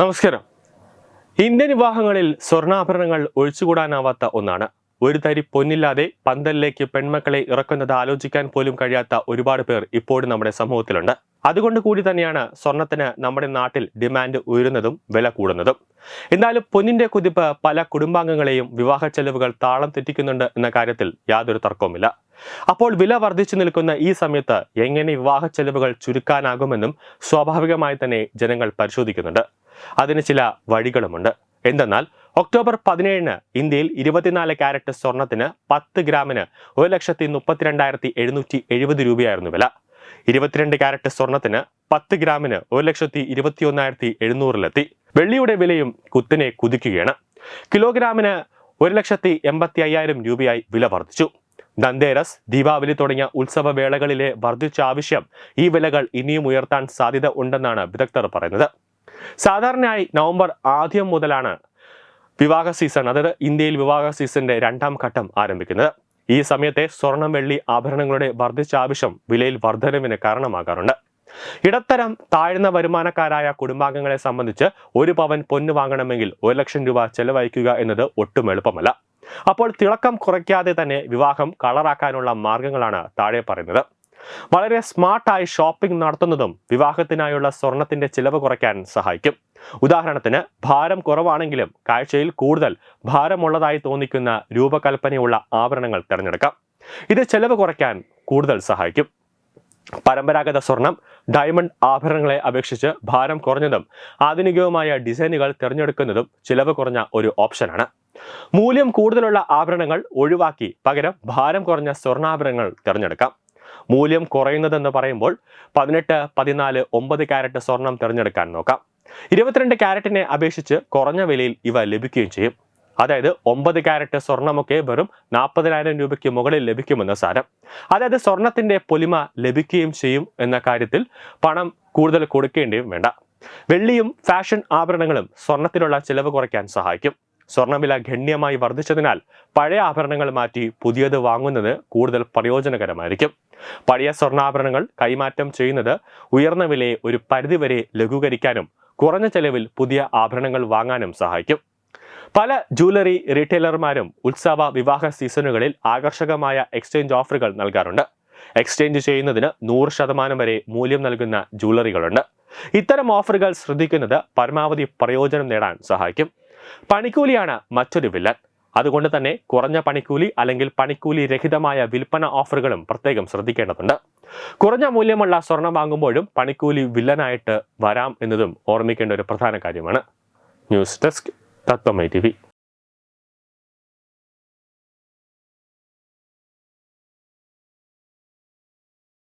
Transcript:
നമസ്കാരം. ഇന്ത്യൻ വിവാഹങ്ങളിൽ സ്വർണാഭരണങ്ങൾ ഒഴിച്ചുകൂടാനാവാത്ത ഒന്നാണ്. ഒരു തരി പൊന്നില്ലാതെ പന്തലിലേക്ക് പെൺമക്കളെ ഇറക്കുന്നത് ആലോചിക്കാൻ പോലും കഴിയാത്ത ഒരുപാട് പേർ ഇപ്പോഴും നമ്മുടെ സമൂഹത്തിലുണ്ട്. അതുകൊണ്ട് കൂടി തന്നെയാണ് സ്വർണത്തിന് നമ്മുടെ നാട്ടിൽ ഡിമാൻഡ് ഉയരുന്നതും വില കൂടുന്നതും. എന്നാലും പൊന്നിന്റെ കുതിപ്പ് പല കുടുംബാംഗങ്ങളെയും വിവാഹ ചെലവുകൾ താളം തെറ്റിക്കുന്നുണ്ട് എന്ന കാര്യത്തിൽ യാതൊരു തർക്കവുമില്ല. അപ്പോൾ വില വർദ്ധിച്ചു നിൽക്കുന്ന ഈ സമയത്ത് എങ്ങനെ വിവാഹ ചെലവുകൾ ചുരുക്കാനാകുമെന്നും സ്വാഭാവികമായി തന്നെ ജനങ്ങൾ പരിശോധിക്കുന്നുണ്ട്. അതിന് ചില വഴികളുമുണ്ട്. എന്തെന്നാൽ ഒക്ടോബർ പതിനേഴിന് ഇന്ത്യയിൽ ഇരുപത്തിനാല് ക്യാരറ്റ് സ്വർണത്തിന് പത്ത് ഗ്രാമിന് ഒരു ലക്ഷത്തി മുപ്പത്തിരണ്ടായിരത്തി എഴുന്നൂറ്റി എഴുപത് രൂപയായിരുന്നു വില. ഇരുപത്തിരണ്ട് ക്യാരറ്റ് സ്വർണത്തിന് പത്ത് ഗ്രാമിന് ഒരു ലക്ഷത്തി ഇരുപത്തി ഒന്നായിരത്തി എഴുന്നൂറിലെത്തി. വെള്ളിയുടെ വിലയും കുത്തിനെ കുതിക്കുകയാണ്. കിലോഗ്രാമിന് ഒരു ലക്ഷത്തി എൺപത്തി അയ്യായിരം രൂപയായി വില വർദ്ധിച്ചു. ധന്തേരസ് ദീപാവലി തുടങ്ങിയ ഉത്സവ വേളകളിലെ വർദ്ധിച്ച ആവശ്യം ഈ വിലകൾ ഇനിയും ഉയർത്താൻ സാധ്യത ഉണ്ടെന്നാണ് വിദഗ്ധർ പറയുന്നത്. സാധാരണയായി നവംബർ ആദ്യം മുതലാണ് വിവാഹ സീസൺ അതായത് ഇന്ത്യയിൽ വിവാഹ സീസണിന്റെ രണ്ടാം ഘട്ടം ആരംഭിക്കുന്നത്. ഈ സമയത്തെ സ്വർണം വെള്ളി ആഭരണങ്ങളുടെ വർദ്ധിച്ച ആവശ്യം വിലയിൽ വർധനവിന് കാരണമാകാറുണ്ട്. ഇടത്തരം താഴ്ന്ന വരുമാനക്കാരായ കുടുംബാംഗങ്ങളെ സംബന്ധിച്ച് ഒരു പവൻ പൊന്ന് വാങ്ങണമെങ്കിൽ ഒരു ലക്ഷം രൂപ ചെലവഴിക്കുക എന്നത് ഒട്ടും എളുപ്പമല്ല. അപ്പോൾ തിളക്കം കുറയ്ക്കാതെ തന്നെ വിവാഹം കളറാക്കാനുള്ള മാർഗങ്ങളാണ് താഴെ പറയുന്നത്. വളരെ സ്മാർട്ടായി ഷോപ്പിംഗ് നടത്തുന്നതും വിവാഹത്തിനായുള്ള സ്വർണത്തിന്റെ ചിലവ് കുറയ്ക്കാൻ സഹായിക്കും. ഉദാഹരണത്തിന് ഭാരം കുറവാണെങ്കിലും കാഴ്ചയിൽ കൂടുതൽ ഭാരമുള്ളതായി തോന്നിക്കുന്ന രൂപകൽപ്പനയുള്ള ആഭരണങ്ങൾ തിരഞ്ഞെടുക്കാം. ഇത് ചെലവ് കുറയ്ക്കാൻ കൂടുതൽ സഹായിക്കും. പരമ്പരാഗത സ്വർണം ഡയമണ്ട് ആഭരണങ്ങളെ അപേക്ഷിച്ച് ഭാരം കുറഞ്ഞതും ആധുനികവുമായ ഡിസൈനുകൾ തിരഞ്ഞെടുക്കുന്നതും ചിലവ് കുറഞ്ഞ ഒരു ഓപ്ഷനാണ്. മൂല്യം കൂടുതലുള്ള ആഭരണങ്ങൾ ഒഴിവാക്കി പകരം ഭാരം കുറഞ്ഞ സ്വർണാഭരണങ്ങൾ തിരഞ്ഞെടുക്കാം. മൂല്യം കുറയുന്നതെന്ന് പറയുമ്പോൾ പതിനെട്ട് പതിനാല് ഒമ്പത് ക്യാരറ്റ് സ്വർണം തിരഞ്ഞെടുക്കാൻ നോക്കാം. ഇരുപത്തിരണ്ട് ക്യാരറ്റിനെ അപേക്ഷിച്ച് കുറഞ്ഞ വിലയിൽ ഇവ ലഭിക്കുകയും ചെയ്യും. അതായത് ഒമ്പത് ക്യാരറ്റ് സ്വർണമൊക്കെ വെറും നാൽപ്പതിനായിരം രൂപയ്ക്ക് മുകളിൽ ലഭിക്കുമെന്ന് സാരം. അതായത് സ്വർണത്തിന്റെ പൊലിമ ലഭിക്കുകയും ചെയ്യും എന്ന കാര്യത്തിൽ പണം കൂടുതൽ കൊടുക്കേണ്ടിയും വേണ്ട. വെള്ളിയും ഫാഷൻ ആഭരണങ്ങളും സ്വർണത്തിലുള്ള ചിലവ് കുറയ്ക്കാൻ സഹായിക്കും. സ്വർണവില ഗണ്യമായി വർദ്ധിച്ചതിനാൽ പഴയ ആഭരണങ്ങൾ മാറ്റി പുതിയത് വാങ്ങുന്നത് കൂടുതൽ പ്രയോജനകരമായിരിക്കും. പഴയ സ്വർണാഭരണങ്ങൾ കൈമാറ്റം ചെയ്യുന്നത് ഉയർന്ന വിലയെ ഒരു പരിധിവരെ ലഘൂകരിക്കാനും കുറഞ്ഞ ചെലവിൽ പുതിയ ആഭരണങ്ങൾ വാങ്ങാനും സഹായിക്കും. പല ജൂവലറി റീറ്റെയിലർമാരും ഉത്സവ വിവാഹ സീസണുകളിൽ ആകർഷകമായ എക്സ്ചേഞ്ച് ഓഫറുകൾ നൽകാറുണ്ട്. എക്സ്ചേഞ്ച് ചെയ്യുന്നതിന് നൂറ് ശതമാനം വരെ മൂല്യം നൽകുന്ന ജൂവലറികളുണ്ട് ഇത്തരം ഓഫറുകൾ ശ്രദ്ധിക്കുന്നത് പരമാവധി പ്രയോജനം നേടാൻ സഹായിക്കും. പണിക്കൂലിയാണ് മറ്റൊരു വില്ലൻ. അതുകൊണ്ട് തന്നെ കുറഞ്ഞ പണിക്കൂലി അല്ലെങ്കിൽ പണിക്കൂലി രഹിതമായ വിൽപ്പന ഓഫറുകളും പ്രത്യേകം ശ്രദ്ധിക്കേണ്ടതുണ്ട്. കുറഞ്ഞ മൂല്യമുള്ള സ്വർണം വാങ്ങുമ്പോഴും പണിക്കൂലി വില്ലനായിട്ട് വരാം എന്നതും ഓർമ്മിക്കേണ്ട ഒരു പ്രധാന കാര്യമാണ്. ന്യൂസ് ഡെസ്ക് തത്വമൈ ടി